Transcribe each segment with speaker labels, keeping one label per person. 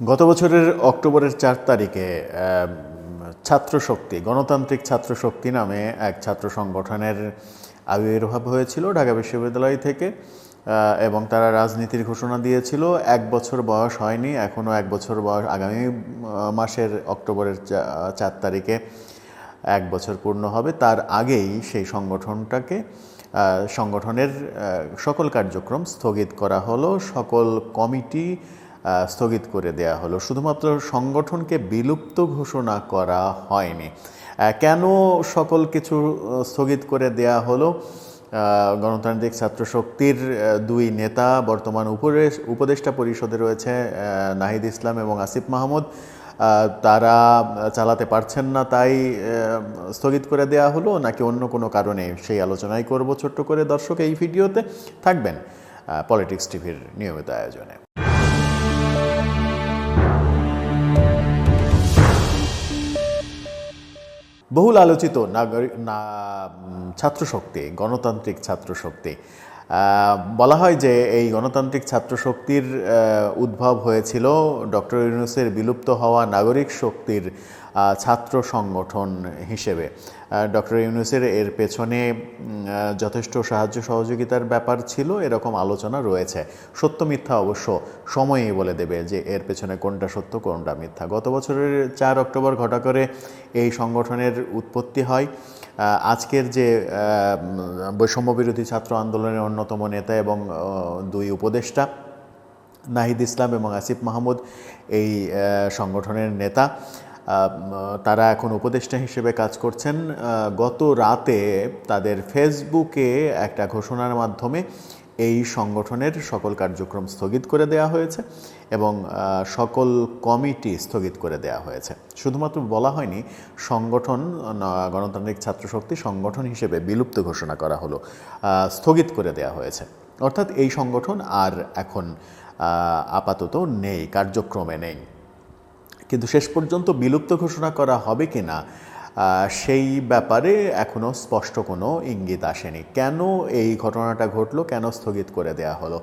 Speaker 1: গত বছরের অক্টোবরের চার তারিখে আম, ছাত্র শক্তি গণতান্ত্রিক ছাত্র শক্তি নামে এক ছাত্র সংগঠনের আবির্ভাব হয়েছিল ঢাকা বিশ্ববিদ্যালয় থেকে এবং তারা রাজনীতির ঘোষণা দিয়েছিল। এক বছর বয়স হয়নি এখনও এক বছর বয়স আগামী মাসের অক্টোবরের চার তারিখে এক বছর পূর্ণ হবে। তার আগেই সেই সংগঠনটাকে সংগঠনের সকল কার্যক্রম স্থগিত করা হলো। সকল কমিটি স্থগিত করে দেয়া হলো। শুধুমাত্র সংগঠনকে বিলুপ্ত ঘোষণা করা হয়নি। কেন সকল কিছু স্থগিত করে দেয়া হলো? গণতান্ত্রিক ছাত্র শক্তির দুই নেতা, বর্তমান উপদেশ উপদেষ্টা পরিষদে রয়েছে নাহিদ ইসলাম এবং আসিফ মাহমুদ। তারা চালাতে পারছেন না তাই স্থগিত করে দেয়া হলো নাকি অন্য কোনো কারণে? সেই আলোচনাই করব ছোট্ট করে। দর্শক, এই ভিডিওতে থাকবেন পলিটিক্স টিভির নিয়মিত আয়োজনে। বহুল আলোচিত নাগরিক না ছাত্রশক্তি ছাত্র শক্তি গণতান্ত্রিক ছাত্রশক্তি। বলা হয় যে এই গণতান্ত্রিক ছাত্রশক্তির উদ্ভব হয়েছিল ডক্টর ইউনুসের বিলুপ্ত হওয়া নাগরিক শক্তির ছাত্র সংগঠন হিসেবে। ডক্টর ইউনুসের এর পেছনে যথেষ্ট সাহায্য সহযোগিতার ব্যাপার ছিল এরকম আলোচনা রয়েছে। সত্য মিথ্যা অবশ্য সময়ই বলে দেবে যে এর পেছনে কোনটা সত্য কোনটা মিথ্যা। গত বছরের চার অক্টোবর ঘটা করে এই সংগঠনের উৎপত্তি হয়। আজকের যে আহ, উম, বৈষম্য বিরোধী ছাত্র আন্দোলনের অন্যতম নেতা এবং দুই উপদেষ্টা নাহিদ ইসলাম এবং আসিফ মাহমুদ এই সংগঠনের নেতা। তারা এখন উপদেষ্টা হিসেবে কাজ করছেন। গত রাতে তাদের ফেসবুকে একটা ঘোষণার মাধ্যমে এই সংগঠনের সকল কার্যক্রম স্থগিত করে দেওয়া হয়েছে এবং সকল কমিটি স্থগিত করে দেওয়া হয়েছে। শুধুমাত্র বলা হয়নি, সংগঠন গণতান্ত্রিক ছাত্রশক্তি সংগঠন হিসেবে বিলুপ্ত ঘোষণা করা হলো স্থগিত করে দেওয়া হয়েছে। অর্থাৎ এই সংগঠন আর এখন আপাতত নেই, কার্যক্রমে নেই। কিন্তু শেষ পর্যন্ত বিলুপ্ত ঘোষণা করা হবে কি না সেই ব্যাপারে এখনও স্পষ্ট কোনো ইঙ্গিত আসেনি। কেন এই ঘটনাটা ঘটলো, কেন স্থগিত করে দেয়া হলো?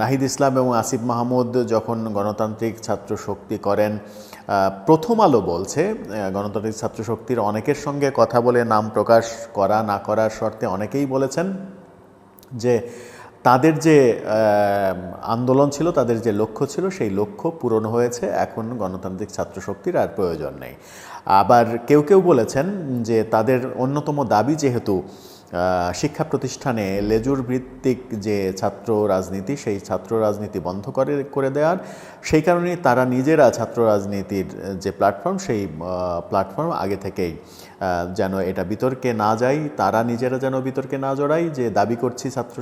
Speaker 1: নাহিদ ইসলাম এবং আসিফ মাহমুদ যখন গণতান্ত্রিক ছাত্র শক্তি করেন প্রথম আলো বলছে গণতান্ত্রিক ছাত্র শক্তির অনেকের সঙ্গে কথা বলে নাম প্রকাশ করা না করার শর্তে অনেকেই বলেছেন যে তাদের যে আন্দোলন ছিল, তাদের যে লক্ষ্য ছিল, সেই লক্ষ্য পূরণ হয়েছে। এখন গণতান্ত্রিক ছাত্র শক্তির আর প্রয়োজন নেই। আবার কেউ কেউ বলেছেন যে, তাদের অন্যতম দাবি যেহেতু শিক্ষা প্রতিষ্ঠানে লেজুর ভিত্তিক যে ছাত্র রাজনীতি, সেই ছাত্র রাজনীতি বন্ধ করে করে দেওয়ার। সেই কারণে তারা নিজেরা ছাত্র রাজনীতির যে প্ল্যাটফর্ম সেই প্ল্যাটফর্ম আগে থেকেই যেন এটা বিতর্কে না যায়। তারা নিজেরা যেন বিতর্কে না জড়ায় যে দাবি করছি ছাত্র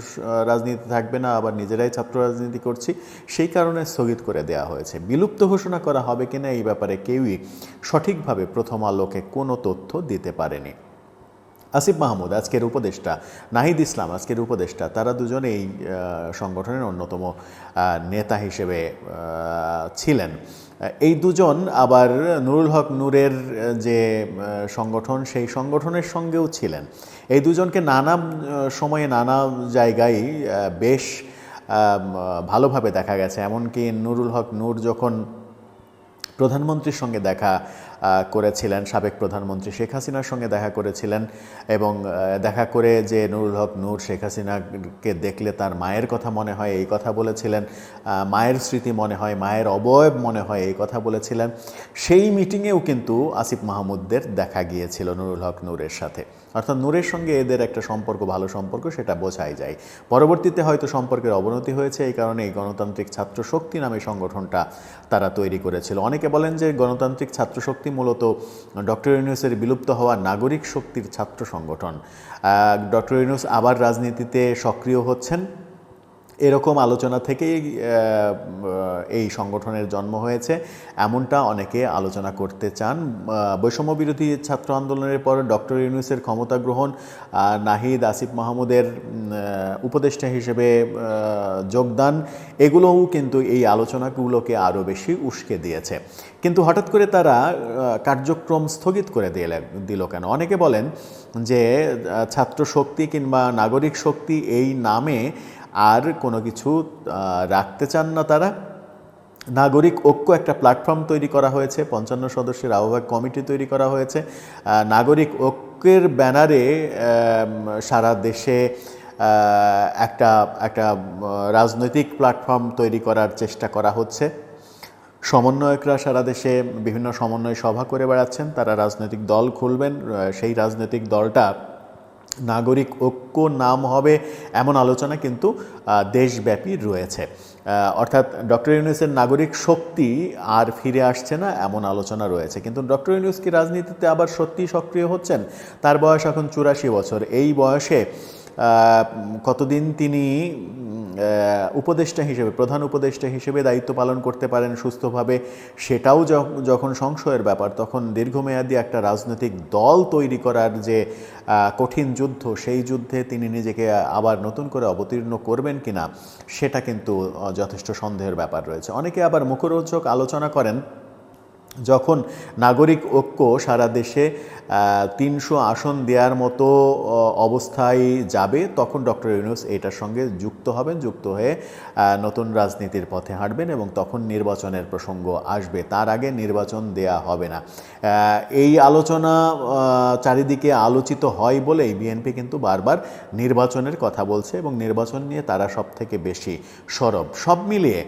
Speaker 1: রাজনীতি থাকবে না, আবার নিজেরাই ছাত্র রাজনীতি করছি। সেই কারণে স্থগিত করে দেওয়া হয়েছে। বিলুপ্ত ঘোষণা করা হবে কিনা এই ব্যাপারে কেউই সঠিকভাবে প্রথম আলোকে কোনো তথ্য দিতে পারেনি। আসিফ মাহমুদ, আজকের উপদেষ্টা। নাহিদ ইসলাম, আজকের উপদেষ্টা। তারা দুজনেই এই সংগঠনের অন্যতম নেতা হিসেবে ছিলেন। এই দুজন আবার নুরুল হক নূরের যে সংগঠন, সেই সংগঠনের সঙ্গেও ছিলেন। এই দুজনকে নানা সময়ে নানা জায়গায় বেশ ভালোভাবে দেখা গেছে। এমনকি নুরুল হক নূর যখন প্রধানমন্ত্রীর সঙ্গে দেখা করেছিলেন সাবেক প্রধানমন্ত্রী শেখ হাসিনার সঙ্গে দেখা করেছিলেন এবং দেখা করে যে নুরুল হক নূর শেখ হাসিনাকে দেখলে তার মায়ের কথা মনে হয়, এই কথা বলেছিলেন। মায়ের স্মৃতি মনে হয়, মায়ের অবয়ব মনে হয়, এই কথা বলেছিলেন। সেই মিটিংয়েও কিন্তু আসিফ মাহমুদদের দেখা গিয়েছিল নুরুল হক নূরের সাথে। অর্থাৎ নূরের সঙ্গে এদের একটা সম্পর্ক, ভালো সম্পর্ক, সেটা বোঝাই যায়। পরবর্তীতে হয়তো সম্পর্কের অবনতি হয়েছে, এই কারণে এই গণতান্ত্রিক ছাত্র শক্তি নামে সংগঠনটা তারা তৈরি করেছিল। অনেকে বলেন যে গণতান্ত্রিক ছাত্র শক্তি মূলত ডক্টর ইউনুসের বিলুপ্ত হওয়া নাগরিক শক্তির ছাত্র সংগঠন। ডক্টর ইউনুস আবার রাজনীতিতে সক্রিয় হচ্ছেন। এরকম আলোচনা থেকেই এই সংগঠনের জন্ম হয়েছে। এমনটা অনেকে আলোচনা করতে চান। বৈষম্য বিরোধী ছাত্র আন্দোলনের পর ডক্টর ইউনুসের ক্ষমতা গ্রহণ নাহিদ আসিফ মাহমুদের উপদেষ্টা হিসেবে যোগদান, এগুলোও কিন্তু এই আলোচনাগুলোকে আরও বেশি উস্কে দিয়েছে। কিন্তু হঠাৎ করে তারা কার্যক্রম স্থগিত করে দিলে, দিল কেন? অনেকে বলেন যে ছাত্র শক্তি কিংবা নাগরিক শক্তি এই নামে আর কোনো কিছু রাখতে চান না তারা। নাগরিক ঐক্য একটা প্ল্যাটফর্ম তৈরি করা হয়েছে, পঞ্চান্ন সদস্যের আহ্বায়ক কমিটি তৈরি করা হয়েছে। নাগরিক ঐক্যের ব্যানারে সারা দেশে একটা একটা রাজনৈতিক প্ল্যাটফর্ম তৈরি করার চেষ্টা করা হচ্ছে। সমন্বয়করা সারা দেশে বিভিন্ন সমন্বয় সভা করে বেড়াচ্ছেন, তারা রাজনৈতিক দল খুলবেন সেই রাজনৈতিক দলটা নাগরিক ঐক্য নাম হবে এমন আলোচনা কিন্তু দেশব্যাপী রয়েছে। অর্থাৎ ডক্টর ইউনুসের নাগরিক শক্তি আর ফিরে আসছে না এমন আলোচনা রয়েছে। কিন্তু ডক্টর ইউনুস কি রাজনীতিতে আবার সত্যি সক্রিয় হচ্ছেন? তার বয়স এখন চুরাশি বছর। এই বয়সে কতদিন তিনি উপদেষ্টা হিসেবে, প্রধান উপদেষ্টা হিসেবে দায়িত্ব পালন করতে পারেন সুস্থভাবে, সেটাও যখন সংশয়ের ব্যাপার, তখন দীর্ঘমেয়াদী একটা রাজনৈতিক দল তৈরি করার যে কঠিন যুদ্ধ, সেই যুদ্ধে তিনি নিজেকে আবার নতুন করে অবতীর্ণ করবেন কিনা, সেটা কিন্তু যথেষ্ট সন্দেহের ব্যাপার রয়েছে। অনেকে আবার মুখরোচক আলোচনা করেন যখন নাগরিক ঐক্য সারা দেশে তিনশো আসন দেওয়ার মতো অবস্থায় যাবে, তখন ডক্টর ইউনুস এটার সঙ্গে যুক্ত হবেন, যুক্ত হয়ে নতুন রাজনীতির পথে হাঁটবেন এবং তখন নির্বাচনের প্রসঙ্গ আসবে। তার আগে নির্বাচন দেয়া হবে না। এই আলোচনা চারিদিকে আলোচিত হয় বলেই বিএনপি কিন্তু বারবার নির্বাচনের কথা বলছে এবং নির্বাচন নিয়ে তারা সব থেকে বেশি সরব। সব মিলিয়ে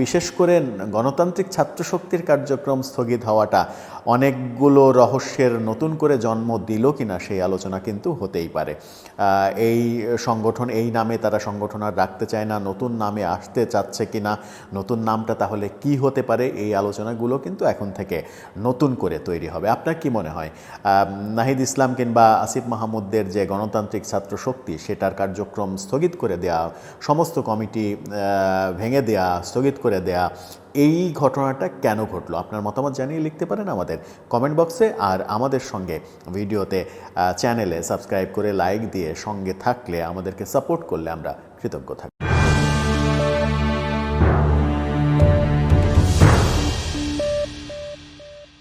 Speaker 1: বিশেষ করে গণতান্ত্রিক ছাত্রশক্তির কার্যক্রম স্থগিত হওয়াটা অনেকগুলো রহস্যের নতুন করে জন্ম দিল কিনা সেই আলোচনা কিন্তু হতেই পারে। এই সংগঠন, এই নামে তারা সংগঠন আর রাখতে চায় না, নতুন নামে আসতে চাচ্ছে কিনা, নতুন নামটা তাহলে কি হতে পারে, এই আলোচনাগুলো কিন্তু এখন থেকে নতুন করে তৈরি হবে। আপনার কি মনে হয়? নাহিদ ইসলাম কিংবা আসিফ মাহমুদদের যে গণতান্ত্রিক ছাত্র শক্তি, সেটার কার্যক্রম স্থগিত করে দেয়া, সমস্ত কমিটি ভেঙে দেয়া, স্থগিত করে দেয়া এই ঘটনাটা কেন ঘটলো? আপনার মতামত জানিয়ে লিখতে পারেন আমাদের কমেন্ট বক্সে আর আমাদের সঙ্গে ভিডিওতে চ্যানেলে সাবস্ক্রাইব করে লাইক দিয়ে সঙ্গে থাকলে আমাদেরকে সাপোর্ট করলে আমরা কৃতজ্ঞ থাকব।